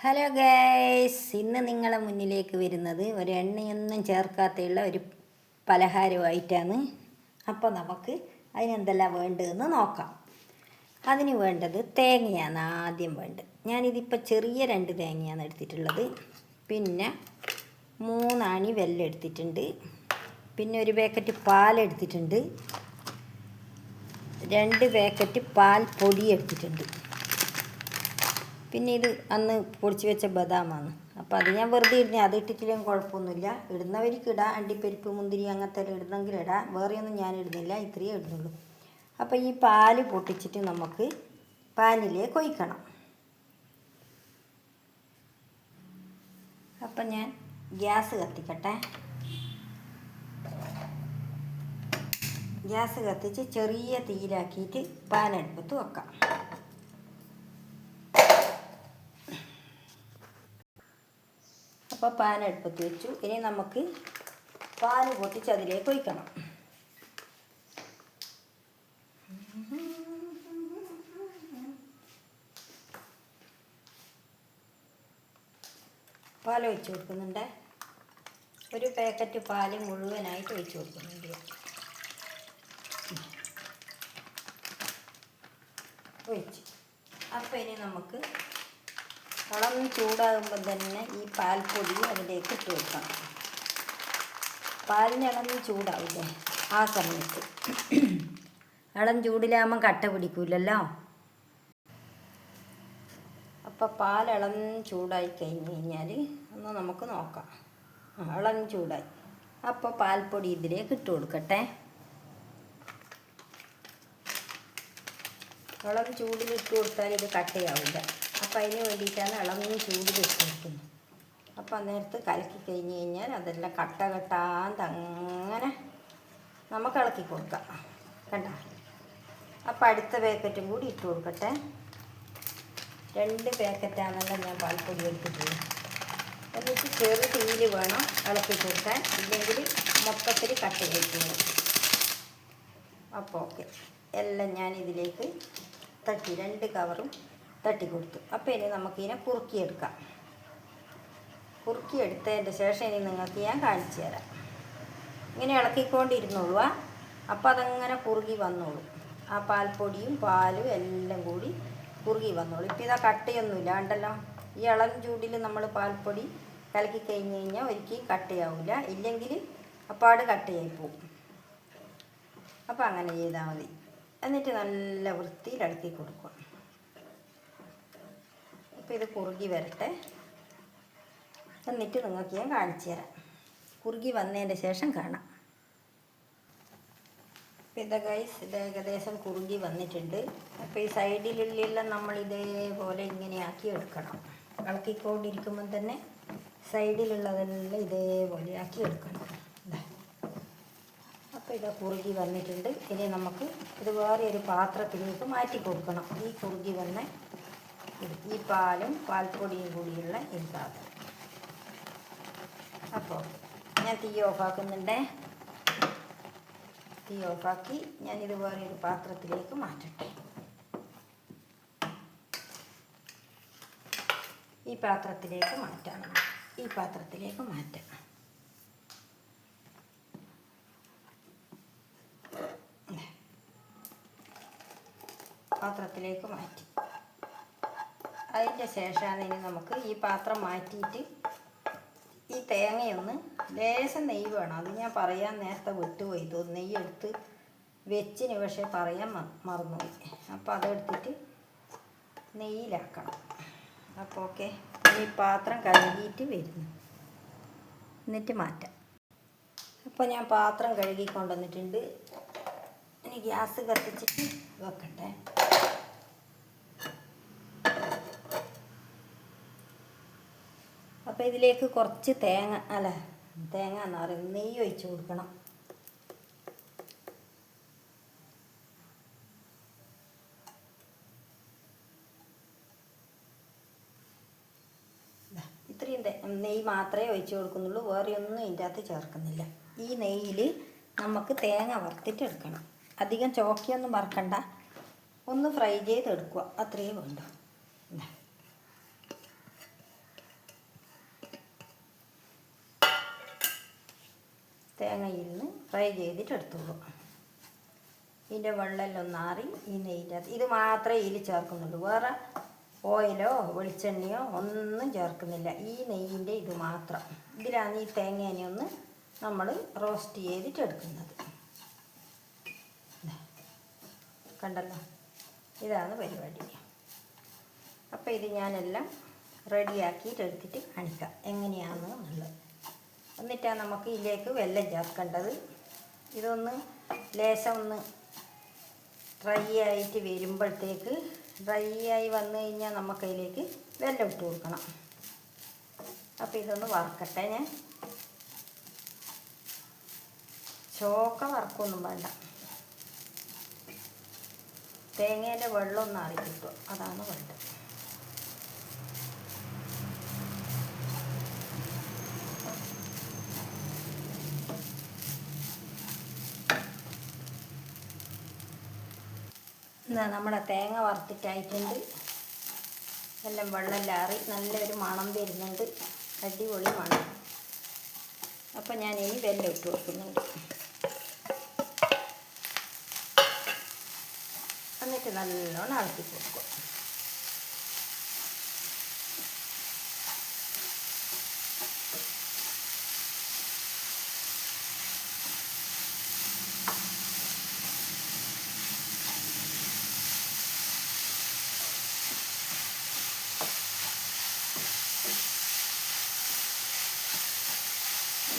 Hello guys ഇന്ന് നിങ്ങളെ മുന്നിലേക്ക് വരുന്നത് ഒരു എണ്ണയൊന്നും ചേർക്കാത്തുള്ള ഒരു പലഹാരമായിട്ടാണ്. അപ്പോൾ നമുക്ക് അതിനെന്തെല്ലാം വേണ്ടതെന്ന് നോക്കാം. അതിന് വേണ്ടത് തേങ്ങയാണ് ആദ്യം വേണ്ടത്. ഞാനിതിപ്പോൾ ചെറിയ രണ്ട് തേങ്ങയാണ് എടുത്തിട്ടുള്ളത്. പിന്നെ മൂന്നാണി വെല്ലെടുത്തിട്ടുണ്ട് പിന്നെ ഒരു പാക്കറ്റ് പാലെടുത്തിട്ടുണ്ട് രണ്ട് പാക്കറ്റ് പാൽ പൊടി എടുത്തിട്ടുണ്ട്. പിന്നെ ഇത് അന്ന് പൊടിച്ച് വെച്ച ബദാമാണ്. അപ്പോൾ അത് ഞാൻ വെറുതെ ഇടുന്നത് അത് ഇട്ടിട്ടില്ലെങ്കിൽ കുഴപ്പമൊന്നുമില്ല ഇടുന്നവർക്ക് ഇടാം അണ്ടിപ്പരിപ്പ് മുന്തിരി അങ്ങനത്തെ ഇടുന്നെങ്കിൽ ഇടാം. വേറെയൊന്നും ഞാൻ ഇടുന്നില്ല ഇത്രയേ ഇടുന്നുള്ളൂ. അപ്പോൾ ഈ പാൽ പൊട്ടിച്ചിട്ട് നമുക്ക് പാനിൽ കൊയ്ക്കണം അപ്പം ഞാൻ ഗ്യാസ് കത്തിക്കട്ടെ. ഗ്യാസ് കത്തിച്ച് ചെറിയ തീയിലാക്കിയിട്ട് പാനെടുപ്പത്ത് വെക്കാം. അപ്പോൾ പാൻ അടുപ്പത്ത് വെച്ചു. ഇനി നമുക്ക് പാൽ പൊട്ടിച്ച് അതിലേക്ക് ഒഴിക്കണം. പാൽ ഒഴിച്ചു കൊടുക്കുന്നുണ്ട്. ഒരു പാക്കറ്റ് പാൽ മുഴുവനായിട്ട് ഒഴിച്ചു കൊടുക്കുന്നുണ്ട് ഒഴിച്ച്. അപ്പം ഇനി നമുക്ക് വളം ചൂടാകുമ്പോൾ തന്നെ ഈ പാൽപ്പൊടി അതിലേക്ക് ഇട്ട് വെക്കണം പാലിന് ഇളന്ന് ചൂടാവില്ലേ ആ സമയത്ത്. ഇളം ചൂടിലാകുമ്പോൾ കട്ട പിടിക്കൂലല്ലോ? അപ്പോൾ പാൽ ഇളം ചൂടായി കഴിഞ്ഞ് കഴിഞ്ഞാൽ ഒന്ന് നമുക്ക് നോക്കാം. ഇളം ചൂടായി. അപ്പോൾ പാൽപ്പൊടി ഇതിലേക്ക് ഇട്ട് കൊടുക്കട്ടെ. ഇളം ചൂടിൽ ഇട്ട് കൊടുത്താൽ ഇത് കട്ടയാവില്ല. അപ്പം അതിന് വേണ്ടിയിട്ടാണ് ഇളങ്ങും ചൂട് വെച്ചിരിക്കുന്നത് അപ്പം അന്നേരത്ത് കലക്കി കഴിഞ്ഞ് കഴിഞ്ഞാൽ അതെല്ലാം കട്ട കെട്ടാണ്ട് അങ്ങനെ നമുക്ക് ഇളക്കി കൊടുക്കാം. കണ്ട? അപ്പം അടുത്ത പാക്കറ്റും കൂടി ഇട്ട് കൊടുക്കട്ടെ. രണ്ട് പാക്കറ്റാണല്ലോ ഞാൻ പാൽപ്പൊടി എടുത്തിട്ടുള്ളത്. എന്നിട്ട് ചെറു തീയിൽ വേണം ഇളക്കി കൊടുക്കാൻ. ഇല്ലെങ്കിൽ മൊത്തത്തിൽ കട്ട് കഴിക്കുന്നത് അപ്പോൾ ഓക്കെ എല്ലാം ഞാൻ ഇതിലേക്ക് തട്ടി രണ്ട് കവറും തട്ടി കൊടുത്തു അപ്പോൾ ഇനി നമുക്കിതിനെ കുറുക്കിയെടുക്കാം. കുറുക്കിയെടുത്തതിന്റെ ശേഷം ഇനി നിങ്ങൾക്ക് ഞാൻ കാണിച്ചു തരാം. ഇങ്ങനെ ഇളക്കിക്കൊണ്ടിരുന്നോളൂ അപ്പോൾ അതങ്ങനെ കുറുകി വന്നോളൂ. ആ പാൽപ്പൊടിയും പാലും എല്ലാം കൂടി കുറുകി വന്നോളൂ. ഇപ്പോൾ ഇതാ കട്ടയൊന്നുമില്ല. ഉണ്ടല്ലോ ഈ ഇളം ചൂടിൽ നമ്മൾ പാൽപ്പൊടി കലക്കി കഴിഞ്ഞ് കഴിഞ്ഞാൽ ഒരിക്കലും കട്ടയാവില്ല ഇല്ലെങ്കിൽ അപ്പാട് കട്ടയായി പോകും അപ്പോൾ അങ്ങനെ ചെയ്താൽ മതി. എന്നിട്ട് നല്ല വൃത്തിയിൽ ഇളക്കി കൊടുക്കുക. അപ്പോൾ ഇത് കുറുകി വരട്ടെ. എന്നിട്ട് നിങ്ങൾക്ക് ഞാൻ കാണിച്ചു തരാം. കുറുകി വന്നതിന്റെ ശേഷം കാണാം. അപ്പോൾ ഇത് ഗൈസ് ഇത് ഏകദേശം കുറുകി വന്നിട്ടുണ്ട്. അപ്പോൾ ഈ സൈഡിലുള്ളിലെല്ലാം നമ്മൾ ഇതേപോലെ ഇങ്ങനെ ആക്കി എടുക്കണം. ഇളക്കിക്കൊണ്ടിരിക്കുമ്പോൾ തന്നെ സൈഡിലുള്ളതെല്ലാം ഇതേപോലെ ആക്കി എടുക്കണം. അപ്പോൾ ഇതാ കുറുകി വന്നിട്ടുണ്ട്. ഇനി നമുക്ക് ഇത് വേറെ ഒരു പാത്രത്തിലേക്ക് മാറ്റി കൊടുക്കണം. ഈ കുറുകി വന്ന ഈ പാലും പാൽപ്പൊടിയും കൂടിയുള്ള ഈ സാധനം. അപ്പോൾ ഞാൻ തീ ഓഫാക്കുന്നുണ്ടേ. തീ ഓഫാക്കി ഞാൻ ഇതുപോലെ ഒരു പാത്രത്തിലേക്ക് മാറ്റട്ടെ. ഈ പാത്രത്തിലേക്ക് മാറ്റാം. ഈ പാത്രത്തിലേക്ക് മാറ്റാം. പാത്രത്തിലേക്ക് മാറ്റി. ശേഷമാണ് ഇനി നമുക്ക് ഈ പാത്രം മാറ്റിയിട്ട് ഈ തേങ്ങയൊന്ന് ലേശം നെയ്യ് വേണം. അത് ഞാൻ പറയാൻ നേരത്തെ വിട്ടുപോയി. തോന്നുന്നു നെയ്യ് എടുത്ത് വെച്ചിന് പക്ഷേ പറയാൻ മറന്നുപോയി. അപ്പോൾ അതെടുത്തിട്ട് നെയ്യിലാക്കണം. അപ്പോൾ ഓക്കെ ഈ പാത്രം കഴുകിയിട്ട് വരുന്നു. എന്നിട്ട് മാറ്റാം. അപ്പോൾ ഞാൻ പാത്രം കഴുകി കൊണ്ടുവന്നിട്ടുണ്ട് ഇനി ഗ്യാസ് കത്തിച്ചിട്ട് വെക്കട്ടെ. അപ്പോൾ ഇതിലേക്ക് കുറച്ച് തേങ്ങ അല്ല തേങ്ങ എന്ന് പറയുന്നത് നെയ്യ് ഒഴിച്ച് കൊടുക്കണം. ഇത്രയും നെയ്യ് മാത്രമേ ഒഴിച്ച് കൊടുക്കുന്നുള്ളൂ വേറെ ഒന്നും ഇതിന്റെ അകത്ത് ചേർക്കുന്നില്ല. ഈ നെയ്യിൽ നമുക്ക് തേങ്ങ വറുത്തിട്ടെടുക്കണം അധികം ചോക്കിയൊന്നും വറക്കണ്ട. ഒന്ന് ഫ്രൈ ചെയ്തെടുക്കുക അത്രയേ വേണ്ടൂ. തേങ്ങയിൽ നിന്ന് ഫ്രൈ ചെയ്തിട്ട് എടുത്തോളൂ ഇതിന്റെ വെള്ളമെല്ലാം ആറി ഈ നെയ്യിന്റെ ഇത് മാത്രമേ ഇതിൽ ചേർക്കുന്നുള്ളൂ. വേറെ ഓയിലോ വെളിച്ചെണ്ണയോ ഒന്നും ചേർക്കുന്നില്ല. ഈ നെയ്യിന്റെ ഇത് മാത്രം. ഇതിലാണ് ഈ തേങ്ങേനെ ഒന്ന് നമ്മൾ റോസ്റ്റ് ചെയ്തിട്ട് എടുക്കുന്നത്. കണ്ടല്ലോ? ഇതാണ് പരിപാടി. അപ്പോൾ ഇത് ഞാനെല്ലാം റെഡിയാക്കിയിട്ട് എടുത്തിട്ട് കാണിക്കാം. എങ്ങനെയാണെന്നുള്ളത് എന്നിട്ടാണ് നമുക്ക് ഇതിലേക്ക് വെല്ലം ചേർക്കേണ്ടത്. ഇതൊന്ന് ലേശം ഒന്ന് ഡ്രൈ ആയിട്ട് വരുമ്പോഴത്തേക്ക് ഡ്രൈ ആയി വന്നു കഴിഞ്ഞാൽ നമുക്ക് അതിലേക്ക് വെല്ലം ഇട്ട് കൊടുക്കണം. അപ്പോൾ ഇതൊന്ന് വറക്കട്ടെ ഞാൻ. ചോക്ക വറക്കൊന്നും വേണ്ട. തേങ്ങേന്റെ വെള്ളമൊന്നും ആറി അതാണ് വേണ്ടത്. നമ്മുടെ തേങ്ങ വറുത്തിട്ടായിട്ടുണ്ട്. എല്ലാം വെള്ളം ലാറി. നല്ലൊരു മണം വരുന്നുണ്ട്. അടിപൊളി മണം. അപ്പം ഞാൻ ഇനി വെല്ലം ഇട്ട് കൊടുക്കുന്നുണ്ട്. എന്നിട്ട് നല്ലോണം ഇളക്കി കൊടുക്കും.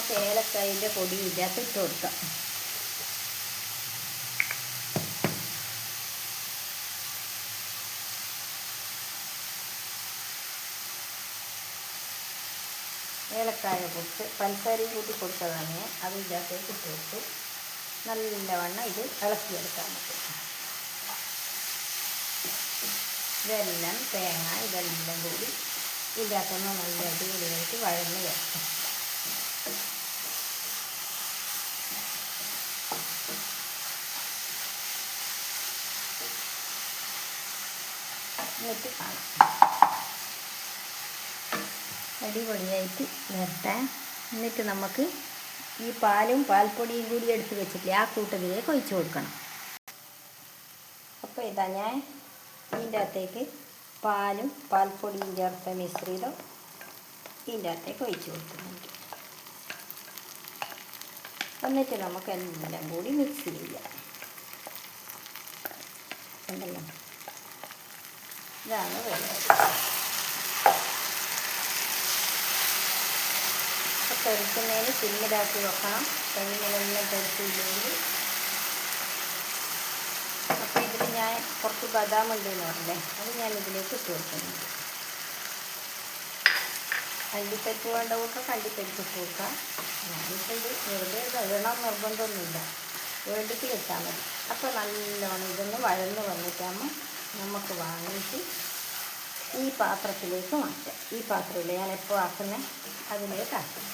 നമുക്ക് ഏലക്കായിന്റെ പൊടി ഇതിനകത്ത് ഇട്ട് കൊടുക്കാം. ഏലക്കായ പൊടിച്ച് പഞ്ചസാരയും കൂട്ടി കൊടുത്തതാണ്. അത് ഇതിനകത്തേക്ക് ഇട്ട് കൊടുത്തു നല്ലവണ്ണം ഇത് ഇളക്കിയെടുക്കാൻ പറ്റും. ഇതെല്ലാം തേങ്ങ ഇതെല്ലാം കൂടി ഇതിനകത്തുനിന്ന് നല്ല അടിപൊളിയായിട്ട് വഴന്ന് വരട്ടെ എന്നിട്ട് കാണാം അടിപൊളിയായിട്ട് വരട്ടെ എന്നിട്ട് നമുക്ക് ഈ പാലും പാൽപ്പൊടിയും കൂടി എടുത്ത് വെച്ചിട്ടില്ലേ ആ കൂട്ടത്തിലേക്ക് ഒഴിച്ചു കൊടുക്കണം. അപ്പോൾ ഇതാ ഞാൻ ഇതിന്റെ അകത്തേക്ക് പാലും പാൽപ്പൊടിയും ചേർത്ത മിശ്രിതം ഇതിന്റെ അകത്തേക്ക് ഒഴിച്ചു കൊടുക്കുന്നുണ്ട്. എന്നിട്ട് നമുക്ക് എല്ലാം കൂടി മിക്സ് ചെയ്യാം. ഉണ്ടല്ലോ ഇതാണ് അപ്പോൾ തെറിക്കുന്നതിന് സിമ്മിലാക്കി വെക്കണം. തെങ്ങിനെല്ലാം തെറിച്ചില്ലെങ്കിൽ. അപ്പോൾ ഇതിൽ ഞാൻ കുറച്ച് ബദാം ഉണ്ടെന്ന് പറഞ്ഞേ. അത് ഞാൻ ഇതിലേക്ക് ഇട്ട് കൊടുക്കുന്നു. കണ്ടിപ്പരിപ്പ് വേണ്ട കൂട്ടം കണ്ടിപ്പരിപ്പ് കൂട്ടാം ഞാനിപ്പോൾ ഇത് വെറുതെ ഇടണം നിർബന്ധമൊന്നുമില്ല. വേണ്ടിക്ക് ഇട്ടാൽ മതി. അപ്പോൾ നല്ലോണം ഇതൊന്ന് വഴന്ന് വന്നിട്ടാകുമ്പോൾ നമുക്ക് വാങ്ങിയിട്ട് ഈ പാത്രത്തിലേക്ക് മാറ്റാം. ഈ പാത്രമില്ല ഞാൻ എപ്പോൾ ആക്കുന്ന? അതിലേക്ക് ആക്കാം.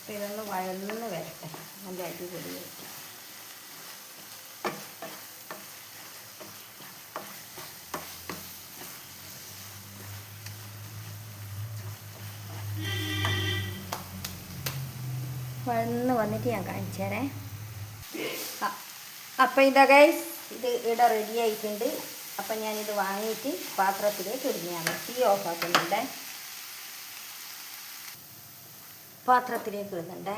അപ്പോൾ ഇതൊന്ന് വഴന്ന് വരട്ടെ. നല്ല അടിപൊളിയായിട്ട് വഴന്ന് വന്നിട്ട് ഞാൻ കാണിച്ചു തരാം അപ്പം ഇതാ ഗൈസ് ഇത് ഇവിടെ റെഡി ആയിട്ടുണ്ട്. അപ്പം ഞാനിത് വാങ്ങിയിട്ട് പാത്രത്തിലേക്ക് ഇടുന്നതാണ്. തീ ഓഫാക്കുന്നുണ്ട് പാത്രത്തിലേക്ക് ഇടുന്നുണ്ട്.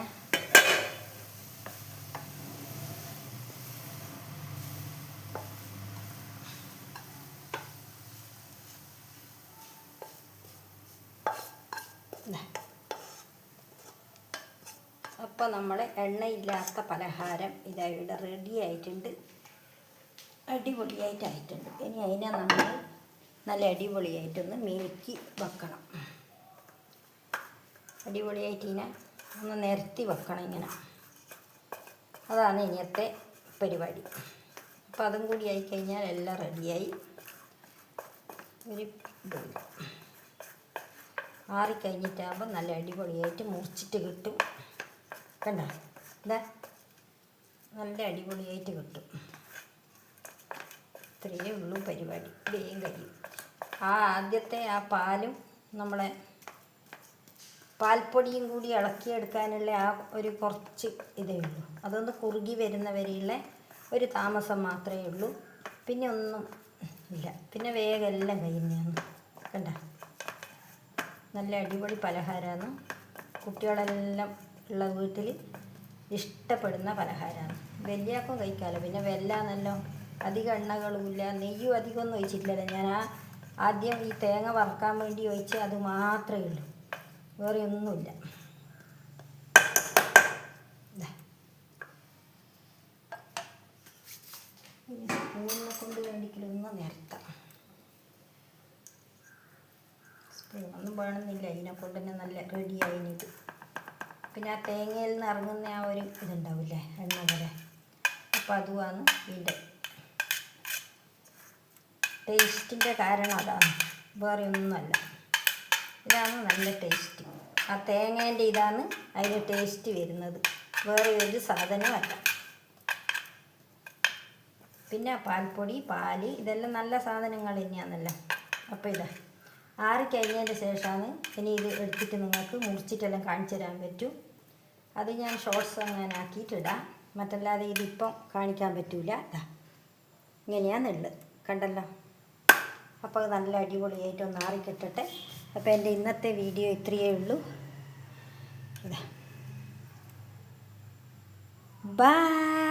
അപ്പോൾ നമ്മൾ എണ്ണയില്ലാത്ത പലഹാരം ഇതാ ഇവിടെ റെഡി ആയിട്ടുണ്ട്. അടിപൊളിയായിട്ടായിട്ടുണ്ട്. ഇനി അതിനെ നമ്മൾ നല്ല അടിപൊളിയായിട്ടൊന്ന് മിനുക്കി വെക്കണം. അടിപൊളിയായിട്ട് ഇതിനെ ഒന്ന് നിരത്തി വെക്കണം ഇങ്ങനെ. അതാണ് ഇനിയത്തെ പരിപാടി. അപ്പം അതും കൂടി ആയിക്കഴിഞ്ഞാൽ എല്ലാം റെഡിയായി ഒരു ഇതില്ല ആറിക്കഴിഞ്ഞിട്ടാകുമ്പോൾ നല്ല അടിപൊളിയായിട്ട് മുറിച്ചിട്ട് കിട്ടും. കണ്ട? നല്ല അടിപൊളിയായിട്ട് കിട്ടും ഇത്രയേ ഉള്ളൂ പരിപാടി. വേഗം കഴിയും. ആ ആദ്യത്തെ ആ പാലും നമ്മളെ പാൽപ്പൊടിയും കൂടി ഇളക്കിയെടുക്കാനുള്ള ആ ഒരു കുറച്ച് ഇതേ ഉള്ളൂ. അതൊന്ന് കുറുകി വരുന്നവരെയുള്ള ഒരു താമസം മാത്രമേ ഉള്ളൂ. പിന്നെ ഒന്നും ഇല്ല. പിന്നെ വേഗം എല്ലാം കഴിഞ്ഞാണ് കണ്ട? നല്ല അടിപൊളി പലഹാരമാണ്. കുട്ടികളെല്ലാം ഉള്ള വീട്ടിൽ ഇഷ്ടപ്പെടുന്ന പലഹാരമാണ് വലിയാക്കും കഴിക്കാമല്ലോ പിന്നെ വെല്ലാന്നല്ലോ. അധികം എണ്ണകളുമില്ല. നെയ്യും അധികമൊന്നും ഒഴിച്ചിട്ടില്ലല്ലോ. ഞാൻ ആ ആദ്യം ഈ തേങ്ങ വറുക്കാൻ വേണ്ടി ഒഴിച്ച് അത് മാത്രമേ ഉള്ളൂ. വേറെ ഒന്നുമില്ല. സ്പൂണിനെ കൊണ്ട് വേണ്ടിക്കലൊന്ന് നിരത്താം. സ്പൂണൊന്നും വേണമെന്നില്ല. ഇതിനെ കൊണ്ട് നല്ല നല്ല റെഡിയായിനിത് പിന്നെ ആ തേങ്ങയിൽ നിന്ന് ഇറങ്ങുന്ന ആ ഒരു ഇതുണ്ടാവില്ലേ എണ്ണ പോലെ. അപ്പം അതുമാണ് ഇത് ടേസ്റ്റിന്റെ കാരണം അതാണ്. വേറെ ഒന്നുമല്ല. ഇതാണ് നല്ല ടേസ്റ്റ്. ആ തേങ്ങേന്റെ ഇതാണ് അതിന് ടേസ്റ്റ് വരുന്നത്. വേറെ ഒരു സാധനമല്ല പിന്നെ പാൽപ്പൊടി പാൽ ഇതെല്ലാം നല്ല സാധനങ്ങൾ തന്നെയാണല്ലോ. അപ്പോൾ ഇതാ ആറി കഴിഞ്ഞതിന്റെ ശേഷമാണ് ഇനി ഇത് എടുത്തിട്ട് നിങ്ങൾക്ക് മുറിച്ചിട്ടെല്ലാം കാണിച്ചു തരാൻ പറ്റും. അത് ഞാൻ ഷോർട്സ് അങ്ങനെ ആക്കിയിട്ടിടാം. മറ്റല്ലാതെ ഇതിപ്പം കാണിക്കാൻ പറ്റൂല. ഇതാ ഇങ്ങനെയാണുള്ളത് കണ്ടല്ലോ? അപ്പോൾ നല്ല അടിപൊളിയായിട്ട് ഒന്ന് ആറിക്കിട്ടട്ടെ. അപ്പോൾ എന്റെ ഇന്നത്തെ വീഡിയോ ഇത്രയേ ഉള്ളൂ. ഇതാ ബൈ